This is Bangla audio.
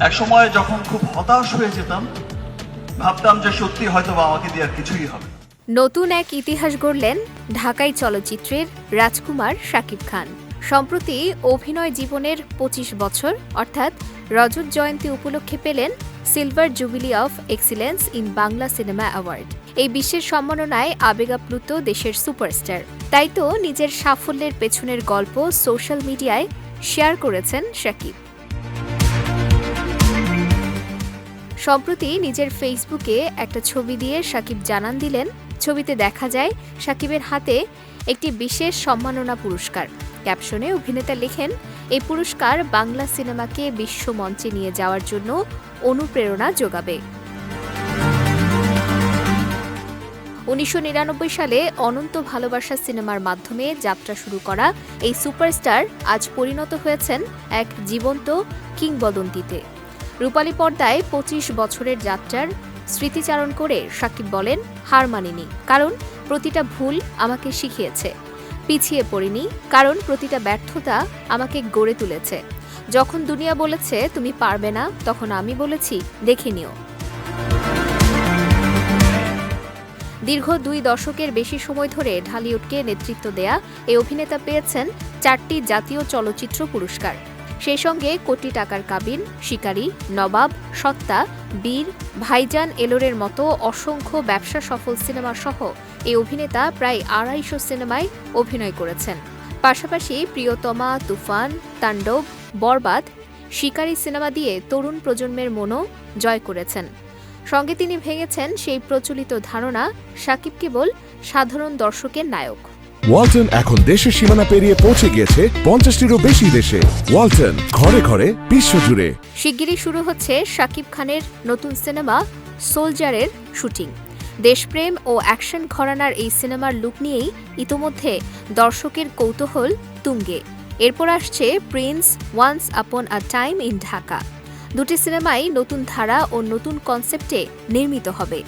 এক সময় যখন খুব হতাশ হয়ে যেতাম, ভাবতাম যে সত্যি হয়তো বা আমাকে দিয়ে আর কিছুই হবে নতুন এক ইতিহাস গড়লেন ঢাকাই চলচ্চিত্রের রাজকুমার শাকিব খান। সম্প্রতি অভিনয় জীবনের পঁচিশ বছর, অর্থাৎ রজত জয়ন্তী উপলক্ষে পেলেন silver jubilee of excellence in Bangla cinema award. এই বিশ্বের সম্মাননায় আবেগাপ্লুত দেশের সুপারস্টার। তাই তো নিজের সাফল্যের পেছনের গল্প সোশ্যাল মিডিয়ায় শেয়ার করেছেন শাকিব। সম্প্রতি নিজের ফেসবুকে একটা ছবি দিয়ে সাকিব জানান দিলেন, ছবিতে দেখা যায় সাকিবের হাতে একটি বিশেষ সম্মাননা পুরস্কার। ক্যাপশনে অভিনেতা লেখেন, এই পুরস্কার বাংলা সিনেমাকে বিশ্ব মঞ্চে নিয়ে যাওয়ার জন্য অনুপ্রেরণা যোগাবে। উনিশশো নিরানব্বই সালে অনন্ত ভালোবাসা সিনেমার মাধ্যমে যাত্রা শুরু করা এই সুপারস্টার আজ পরিণত হয়েছেন এক জীবন্ত কিংবদন্তিতে। রূপালী পর্দায় পঁচিশ বছরের যাত্রার স্মৃতিচারণ করে সাকিব বলেন, হার মানিনি, কারণ প্রতিটা ভুল আমাকে শিখিয়েছে। পিছিয়ে পড়িনি, কারণ প্রতিটা ব্যর্থতা আমাকে গড়ে তুলেছে। যখন দুনিয়া বলেছে, তুমি পারবে না, তখন আমি বলেছি, দেখে নিও। দীর্ঘ দুই দশকের বেশি সময় ধরে ঢালিউডকে নেতৃত্ব দেয়া এই অভিনেতা পেয়েছেন চারটি জাতীয় চলচ্চিত্র পুরস্কার। সেই সঙ্গে কোটি টাকার কাবিন, শিকারী, নবাব, সত্তা, বীর, ভাইজান এলোরের মতো অসংখ্য ব্যবসা সফল সিনেমা সহ এই অভিনেতা প্রায় আড়াইশো সিনেমায় অভিনয় করেছেন। পাশাপাশি প্রিয়তমা, তুফান, তাণ্ডব, বরবাদ, শিকারী সিনেমা দিয়ে তরুণ প্রজন্মের মনও জয় করেছেন। সঙ্গে তিনি ভেঙেছেন সেই প্রচলিত ধারণা সাকিব কেবল সাধারণ দর্শকের নায়ক। ওয়ালটন এখন দেশের সীমানা পেরিয়ে পৌঁছে গিয়েছে পঞ্চাশটিরও বেশি দেশে। ওয়ালটন, ঘরে ঘরে, বিশ্বজুড়ে। শিগগিরই শুরু হচ্ছে শাকিব খানের নতুন সিনেমা সোলজারের শুটিং। দেশপ্রেম ও অ্যাকশন ঘরানার এই সিনেমার লুক নিয়েই ইতোমধ্যে দর্শকের কৌতূহল তুঙ্গে। এরপর আসছে Prince once upon a time in Dhaka. দুটি সিনেমাই নতুন ধারা ও নতুন কনসেপ্টে নির্মিত হবে।